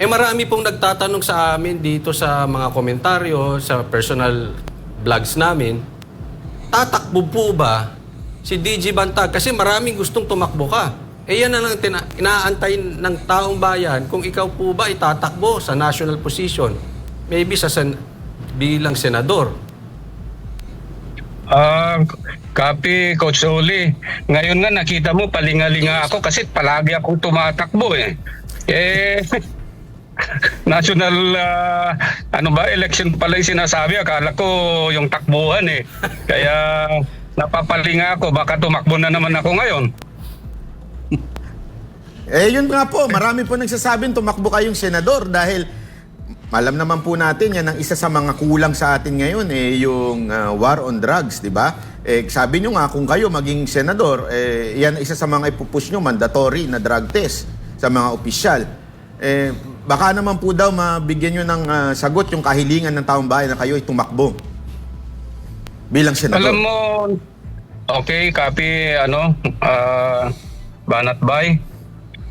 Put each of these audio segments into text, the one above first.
Eh marami pong nagtatanong sa amin dito sa mga komentaryo, sa personal vlogs namin, tatakbo po ba si DG Bantag? Kasi maraming gustong tumakbo ka. Eh yan na lang tina- inaantay ng taong bayan kung ikaw po ba itatakbo sa national position. Maybe sa sen- bilang senador. Ah, copy, Coach Oli. Ngayon nga nakita mo, palingalinga ako kasi palagi akong tumatakbo eh. Eh, national, ah, ano ba, election pala yung sinasabi. Akala ko yung takbuhan eh. Kaya napapalinga ako, baka tumakbo na naman ako ngayon. Eh, yun nga po, marami po nagsasabing tumakbo kayong senador dahil alam naman po natin yan ang isa sa mga kulang sa atin ngayon eh yung ah, war on drugs, di ba? Eh, sabi nyo nga kung kayo maging senador, eh, yan isa sa mga ipupush nyo, mandatory na drug test sa mga opisyal. Eh, baka naman po daw mabigyan nyo ng ah, sagot yung kahilingan ng taong bayan na kayo ay tumakbo bilang senador. Alam mo, okay, copy, ano, ah, Banat Bay.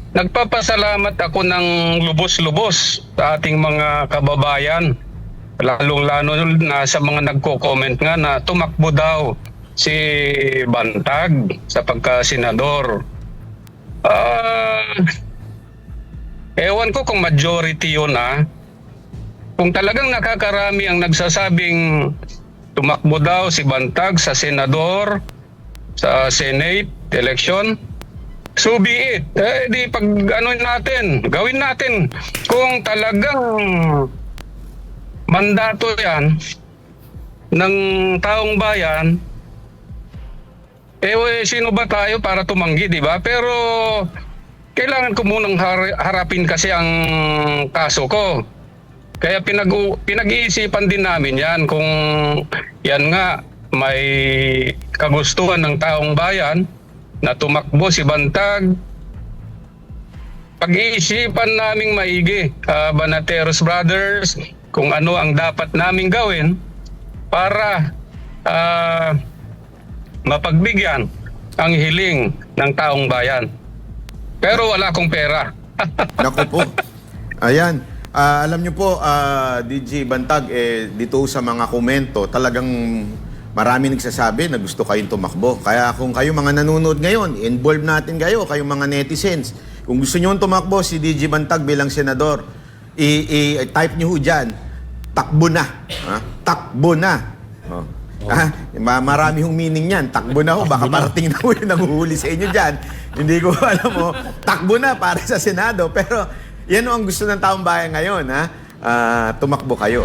Nagpapasalamat ako ng lubos-lubos sa ating mga kababayan. Lalong-lalo na sa mga nagko-comment nga na tumakbo daw si Bantag sa pagka-senador. Ah, ewan ko kung majority yun ah. Kung talagang nakakarami ang nagsasabing tumakbo daw si Bantag sa senador, sa Senate election, so be it. Eh, di pag ano natin, gawin natin. Kung talagang mandato yan ng taong bayan, eh, sino ba tayo para tumanggi, di ba? Pero kailangan ko munang har- harapin kasi ang kaso ko. Kaya pinag pinag-iisipan din namin yan kung yan nga may kagustuhan ng taong bayan na tumakbo si Bantag. Pag-iisipan naming maigi, ah, Banateros Brothers, kung ano ang dapat naming gawin para ah, mapagbigyan ang hiling ng taong bayan. Pero wala akong pera. Naku po. Ayan. Ah, alam niyo po, ah, DJ Bantag, eh, dito sa mga komento, talagang marami nagsasabi na gusto kayong tumakbo. Kaya kung kayo mga nanonood ngayon, involve natin kayo, kayong mga netizens. Kung gusto niyo tumakbo si DJ Bantag bilang senador, i- i-type niyo ho dyan, takbo na. Ha? Takbo na. Oh. Ah, ma- marami hong meaning yan. Takbo na ho. Baka parating na ho yung nanguhuli sa inyo dyan. Hindi ko alam mo. Takbo na para sa Senado. Pero yan ho ang gusto ng taong bayan ngayon. Ha? Ah, tumakbo kayo.